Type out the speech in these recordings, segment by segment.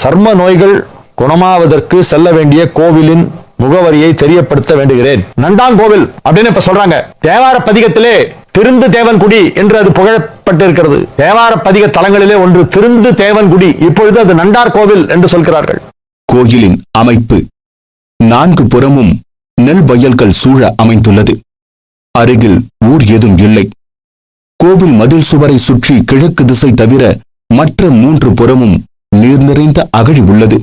சர்ம நோய்கள் குணமாவதற்கு செல்ல வேண்டிய கோவிலின் முகவரியை தெரியப்படுத்த வேண்டுகிறேன். நண்டாங்கோவில் அப்படின்னு இப்ப சொல்றாங்க. தேவார பதிகத்திலே திருந்து தேவன்குடி என்று அது புகழப்பட்டிருக்கிறது. தேவார பதிக தலங்களிலே ஒன்று திருந்து தேவன்குடி. இப்பொழுது அது நண்டார் கோவில் என்று சொல்கிறார்கள். கோயிலின் அமைப்பு நான்கு புறமும் நெல் வயல்கள் சூழ அமைந்துள்ளது. அருகில் ஊர் ஏதும் இல்லை. கோவில் மதில் சுவரை சுற்றி கிழக்கு திசை தவிர மற்ற மூன்று புறமும் நீர் நிறைந்த அகழி உள்ளது.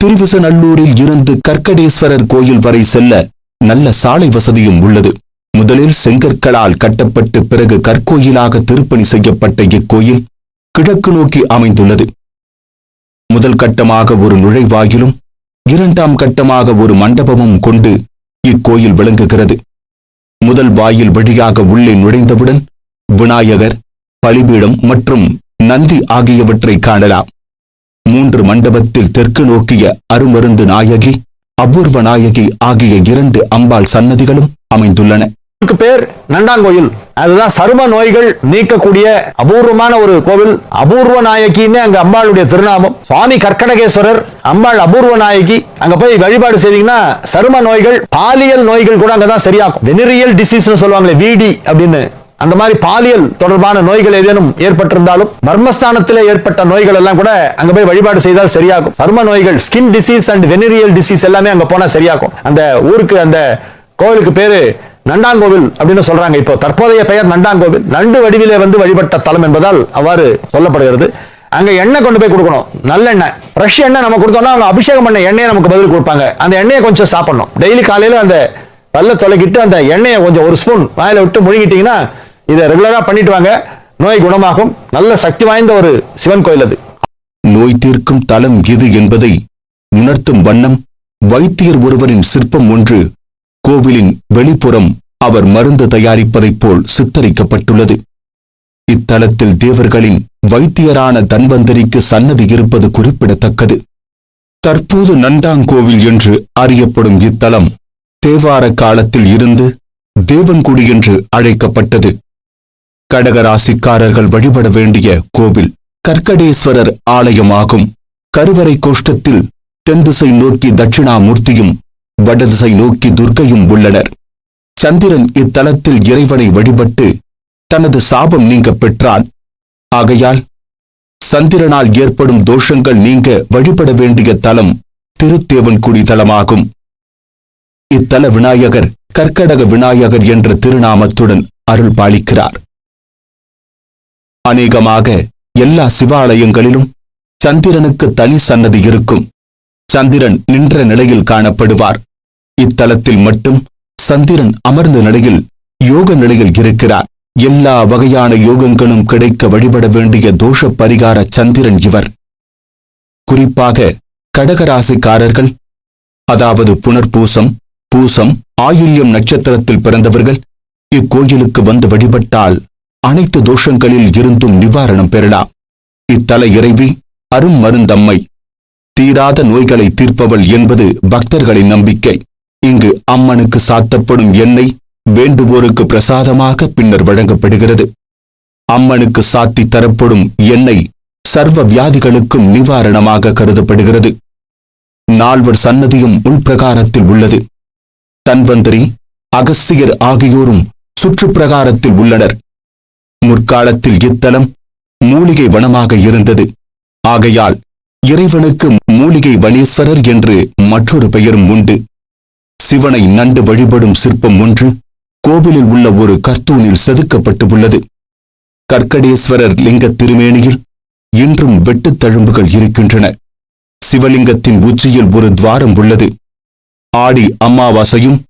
திருவிசநல்லூரில் இருந்து கற்கடேஸ்வரர் கோயில் வரை செல்ல நல்ல சாலை வசதியும் உள்ளது. முதலில் செங்கற்களால் கட்டப்பட்டு பிறகு கற்கோயிலாக திருப்பணி செய்யப்பட்ட இக்கோயில் கிழக்கு நோக்கி அமைந்துள்ளது. முதல் கட்டமாக ஒரு நுழைவாயிலும் இரண்டாம் கட்டமாக ஒரு மண்டபமும் கொண்டு இக்கோயில் விளங்குகிறது. முதல் வாயில் வழியாக உள்ளே நுழைந்தவுடன் விநாயகர் பலிபீடம் மற்றும் நந்தி ஆகியவற்றை காணலாம். மூன்று மண்டபத்தில் தெற்கு நோக்கிய அருமருந்து நாயகி அபூர்வ நாயகி ஆகிய இரண்டு அம்பாள் சன்னதிகளும் அமைந்துள்ளன. பேர் நண்டாங்கோயில். அதுதான் சரும நோய்கள் நீக்கக்கூடிய அபூர்வமான ஒரு கோவில். அபூர்வ நாயகின்னு அங்க அம்பாளுடைய திருநாமம். சுவாமி கற்கடகேஸ்வரர் அம்பாள் அபூர்வ நாயகி. அங்க போய் வழிபாடு செய்தீங்கன்னா சரும நோய்கள் பாலியல் நோய்கள் கூட அங்கதான் சரியாகும். வெனிரியல் டிசீஸ் சொல்லுவாங்களே விடி அப்படின்னு. அந்த மாதிரி பாலியல் தொடர்பான நோய்கள் ஏதேனும் ஏற்பட்டிருந்தாலும் மர்மஸ்தானத்தில் ஏற்பட்ட நோய்கள் எல்லாம் கூட அங்க போய் வழிபாடு செய்தால் சரியாகும். சர்ம நோய்கள் skin disease and venereal disease எல்லாமே அங்க போனா சரியாகும். அந்த ஊருக்கு அந்த கோவிலுக்கு பேரு நண்டாங்கோவில் அப்படின்னு சொல்றாங்க. இப்போ தற்போதைய பெயர் நண்டாங்கோவில். நண்டு வடிவிலே வந்து வழிபட்ட தலம் என்பதால் அவ்வாறு சொல்லப்படுகிறது. அங்க எண்ணெய் கொண்டு போய் கொடுக்கணும். நல்லெண்ணெய் ஃப்ரெஷ் எண்ணெய் நம்ம கொடுத்தோம்னா அவங்க அபிஷேகம் பண்ண எண்ணெயை நமக்கு பதில் கொடுப்பாங்க. அந்த எண்ணெயை கொஞ்சம் சாப்பிடணும். டெய்லி காலையில அந்த பல்ல தொலைக்கிட்டு அந்த எண்ணெயை கொஞ்சம் ஒரு ஸ்பூன் வாயில விட்டு முழுகிட்டீங்கன்னா இதை ரெகுலராக பண்ணிட்டு வாங்க. நோய் குணமாகும். நல்ல சக்தி வாய்ந்த ஒரு சிவன் கோயில் அது. நோய் தீர்க்கும் தலம் இது என்பதை உணர்த்தும் வண்ணம் வைத்தியர் ஒருவரின் சிற்பம் ஒன்று கோவிலின் வெளிப்புறம் அவர் மருந்து தயாரிப்பதைப் போல் சித்தரிக்கப்பட்டுள்ளது. இத்தலத்தில் தேவர்களின் வைத்தியரான தன்வந்தரிக்கு சன்னதி இருப்பது குறிப்பிடத்தக்கது. தற்போது நண்டாங்கோவில் என்று அறியப்படும் இத்தலம் தேவார காலத்தில் இருந்து தேவன்குடி என்று அழைக்கப்பட்டது. கடகராசிக்காரர்கள் வழிபட வேண்டிய கோவில் கற்கடேஸ்வரர் ஆலயமாகும். கருவறை கோஷ்டத்தில் தென் திசை நோக்கி தட்சிணாமூர்த்தியும் வடதிசை நோக்கி துர்க்கையும் உள்ளனர். சந்திரன் இத்தலத்தில் இறைவனை வழிபட்டு தனது சாபம் நீங்க பெற்றான். ஆகையால் சந்திரனால் ஏற்படும் தோஷங்கள் நீங்க வழிபட வேண்டிய தலம் திருத்தேவன்குடி தலமாகும். இத்தல விநாயகர் கற்கடக விநாயகர் என்ற திருநாமத்துடன் அருள் பாலிக்கிறார். அநேகமாக எல்லா சிவாலயங்களிலும் சந்திரனுக்கு தனி சன்னதி இருக்கும். சந்திரன் நின்ற நிலையில் காணப்படுவார். இத்தலத்தில் மட்டும் சந்திரன் அமர்ந்த நிலையில் யோக நிலையில் இருக்கிறார். எல்லா வகையான யோகங்களும் கிடைக்க வழிபட வேண்டிய தோஷ பரிகார சந்திரன் இவர். குறிப்பாக கடகராசிக்காரர்கள் அதாவது புனர்பூசம் பூசம் ஆயில்யம் நட்சத்திரத்தில் பிறந்தவர்கள் இக்கோயிலுக்கு வந்து வழிபட்டால் அனைத்து தோஷங்களில் இருந்தும் நிவாரணம் பெறலாம் இத்தல இறைவி அரும் மருந்தம்மை. தீராத நோய்களை தீர்ப்பவள் என்பது பக்தர்களின் நம்பிக்கை. இங்கு அம்மனுக்கு சாத்தப்படும் எண்ணெய் வேண்டுவோருக்கு பிரசாதமாக பின்னர் வழங்கப்படுகிறது. அம்மனுக்கு சாத்தி தரப்படும் எண்ணெய் சர்வ வியாதிகளுக்கும் நிவாரணமாக கருதப்படுகிறது. நால்வர் சன்னதியும் உள்பிரகாரத்தில் உள்ளது. தன்வந்திரி அகஸ்தியர் ஆகியோரும் சுற்றுப்பிரகாரத்தில் உள்ளனர். முற்காலத்தில் இத்தலம் மூலிகை வனமாக இருந்தது. ஆகையால் இறைவனுக்கு மூலிகை வனேஸ்வரர் என்று மற்றொரு பெயரும் உண்டு. சிவனை நண்டு வழிபடும் சிற்பம் ஒன்று கோவிலில் உள்ள ஒரு கர்த்தூனில் செதுக்கப்பட்டு உள்ளது. கற்கடேஸ்வரர் லிங்க திருமேனியில் இன்றும் வெட்டுத் தழும்புகள் இருக்கின்றன. சிவலிங்கத்தின் உச்சியில் ஒரு துவாரம் உள்ளது. ஆடி அமாவாசையும்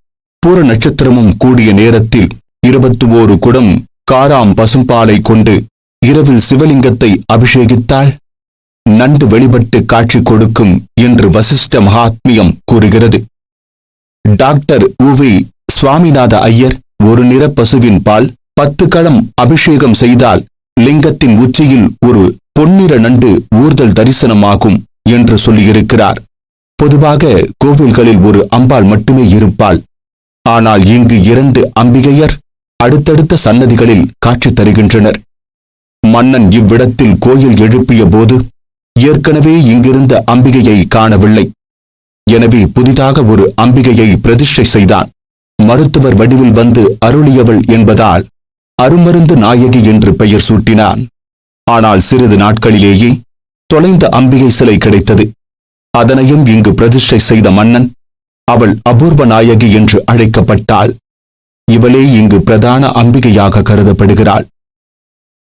பூர நட்சத்திரமும் கூடிய நேரத்தில் இருபத்தி ஓரு குடம் காராம் பசும்பாலை கொண்டு இரவில் சிவலிங்கத்தை அபிஷேகித்தால் நண்டு வெளிப்பட்டு காட்சி கொடுக்கும் என்று வசிஷ்ட மகாத்மியம் கூறுகிறது. டாக்டர் உவி சுவாமிநாத ஐயர் ஒரு நிற பசுவின் பால் பத்து களம் அபிஷேகம் செய்தால் லிங்கத்தின் உச்சியில் ஒரு பொன்னிற நண்டு ஊர்தல் தரிசனமாகும் என்று சொல்லியிருக்கிறார். பொதுவாக கோவில்களில் ஒரு அம்பாள் மட்டுமே இருப்பாள். ஆனால் இங்கு இரண்டு அம்பிகையர் அடுத்தடுத்த சன்னதிகளில் காட்சி தருகின்றனர். மன்னன் இவ்விடத்தில் கோயில் எழுப்பிய போது ஏற்கனவே இங்கிருந்த அம்பிகையை காணவில்லை. எனவே புதிதாக ஒரு அம்பிகையை பிரதிஷ்டை செய்தான். மருத்துவர் வடிவில் வந்து அருளியவள் என்பதால் அருமருந்து நாயகி என்று பெயர் சூட்டினான். ஆனால் சிறிது நாட்களிலேயே தொலைந்த அம்பிகை சிலை கிடைத்தது. அதனையும் இங்கு பிரதிஷ்டை செய்த மன்னன் அவள் அபூர்வ நாயகி என்று அழைக்கப்பட்டாள். இவளே இங்கு பிரதான அம்பிகையாக கருதப்படுகிறாள்.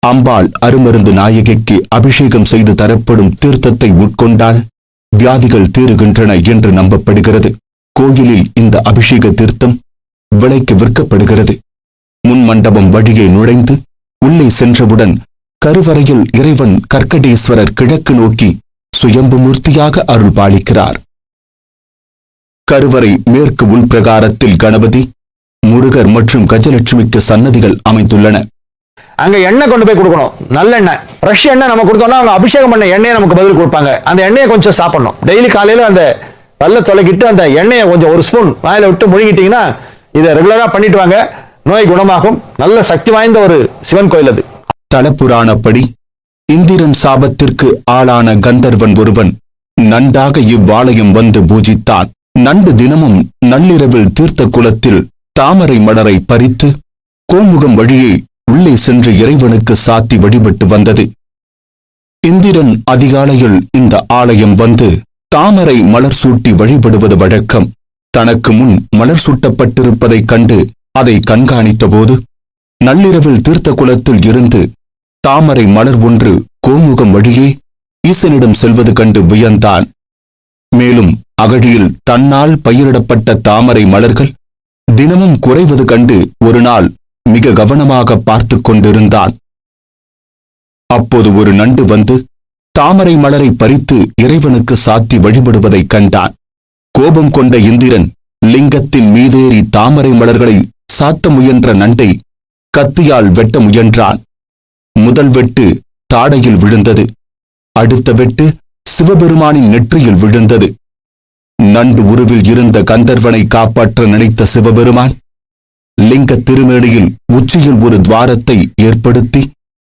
அம்பாள் அருமருந்து நாயகிக்கு அபிஷேகம் செய்து தரப்படும் தீர்த்தத்தை உட்கொண்டால் வியாதிகள் தீருகின்றன என்று நம்பப்படுகிறது. கோயிலில் இந்த அபிஷேக தீர்த்தம் விலைக்கு விற்கப்படுகிறது. முன் மண்டபம் வழியே நுழைந்து உள்ளே சென்றவுடன் கருவறையில் இறைவன் கர்க்கடேஸ்வரர் கிழக்கு நோக்கி சுயம்பு மூர்த்தியாக அருள் பாலிக்கிறார் கருவறை மேற்கு உள்பிரகாரத்தில் கணபதி முருகர் மற்றும் கஜலட்சுமிக்கு சன்னதிகள் அமைந்துள்ளன. அங்க எண்ணெய் கொண்டு போய் கொடுக்கணும். நல்ல எண்ணெய். ஃப்ரெஷ் எண்ணெய் நம்ம கொடுத்தோம்னா அவங்க அபிஷேகம் பண்ண எண்ணெயை நமக்கு பதில் கொடுப்பாங்க. அந்த எண்ணெயை கொஞ்சம் சாப்பிடணும். டெய்லி காலையில அந்த பல்ல தொலைக்கிட்டு அந்த எண்ணெயை கொஞ்சம் ஒரு ஸ்பூன் வாயில விட்டு முழுகிட்டீங்கன்னா இதை ரெகுலரா பண்ணிட்டு வாங்க. நோய் குணமாகும். நல்ல சக்தி வாய்ந்த ஒரு சிவன் கோயில் அது. தலப்புராணப்படி இந்திரன் சாபத்திற்கு ஆளான கந்தர்வன் ஒருவன் நன்றாக இவ்வாலயம் வந்து பூஜித்தான். நண்டு தினமும் நள்ளிரவில் தீர்த்த குளத்தில் தாமரை மலரை பறித்து கோமுகம் வழியே உள்ளே சென்று இறைவனுக்கு சாத்தி வழிபட்டு வந்தது. இந்திரன் அதிகாலையில் இந்த ஆலயம் வந்து தாமரை மலர் சூட்டி வழிபடுவது வழக்கம். தனக்கு முன் மலர் சூட்டப்பட்டிருப்பதைக் கண்டு அதை கண்காணித்தபோது நள்ளிரவில் தீர்த்த குளத்தில் இருந்து தாமரை மலர் ஒன்று கோமுகம் வழியே ஈசனிடம் செல்வது கண்டு வியந்தான். மேலும் அகழியில் தன்னால் பயிரிடப்பட்ட தாமரை மலர்கள் தினமும் குறைவது கண்டு ஒரு நாள் மிக கவனமாக பார்த்துக் கொண்டிருந்தான். அப்போது ஒரு நண்டு வந்து தாமரை மலரை பறித்து இறைவனுக்கு சாத்தி வழிபடுவதைக் கண்டான். கோபம் கொண்ட இந்திரன் லிங்கத்தின் மீதேறி தாமரை மலர்களை சாத்த முயன்ற நண்டை கத்தியால் வெட்ட முயன்றான். முதல் வெட்டு தாடையில் விழுந்தது. அடுத்த வெட்டு சிவபெருமானின் நெற்றியில் விழுந்தது. நண்டு உருவில் இருந்த கந்தர்வனை காப்பாற்ற நினைத்த சிவபெருமான் லிங்க திருமேனியில் உச்சியில் ஒரு துவாரத்தை ஏற்படுத்தி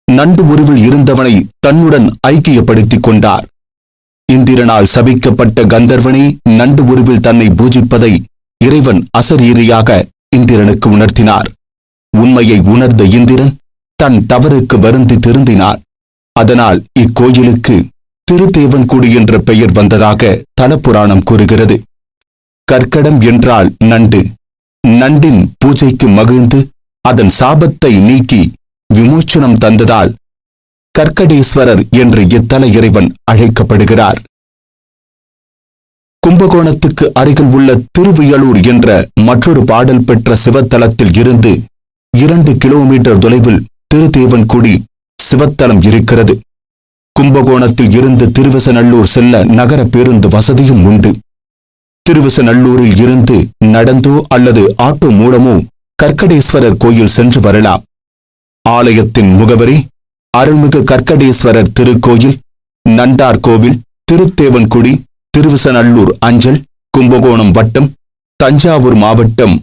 நண்டு உருவில் இருந்தவனை தன்னுடன் ஐக்கியப்படுத்திக் கொண்டார். இந்திரனால் சபிக்கப்பட்ட கந்தர்வனே நண்டு உருவில் தன்னை பூஜிப்பதை இறைவன் அசரீரியாக இந்திரனுக்கு உணர்த்தினார். உண்மையை உணர்ந்த இந்திரன் தன் தவறுக்கு வருந்தி திருந்தினார். அதனால் இக்கோயிலுக்கு திருத்தேவன்குடி என்ற பெயர் வந்ததாக தலப்புராணம் கூறுகிறது. கற்கடம் என்றால் நண்டு. நண்டின் பூஜைக்கு மகிழ்ந்து அதன் சாபத்தை நீக்கி விமோச்சனம் தந்ததால் கற்கடேஸ்வரர் என்று இத்தல இறைவன் அழைக்கப்படுகிறார். கும்பகோணத்துக்கு அருகில் உள்ள திருவியலூர் என்ற மற்றொரு பாடல் பெற்ற சிவத்தலத்தில் இருந்து இரண்டு கிலோமீட்டர் தொலைவில் திருத்தேவன்குடி சிவத்தலம் இருக்கிறது. கும்பகோணத்தில் இருந்து திருவசநல்லூர் செல்ல நகர பேருந்து வசதியும் உண்டு. திருவசநல்லூரில் இருந்து நடந்தோ அல்லது ஆட்டோ மூலமோ கற்கடேஸ்வரர் கோயில் சென்று வரலாம். ஆலயத்தின் முகவரி அருள்மிகு கற்கடேஸ்வரர் திருக்கோயில் நண்டார் கோவில் திருத்தேவன்குடி திருவிசநல்லூர் அஞ்சல் கும்பகோணம் வட்டம் தஞ்சாவூர் மாவட்டம்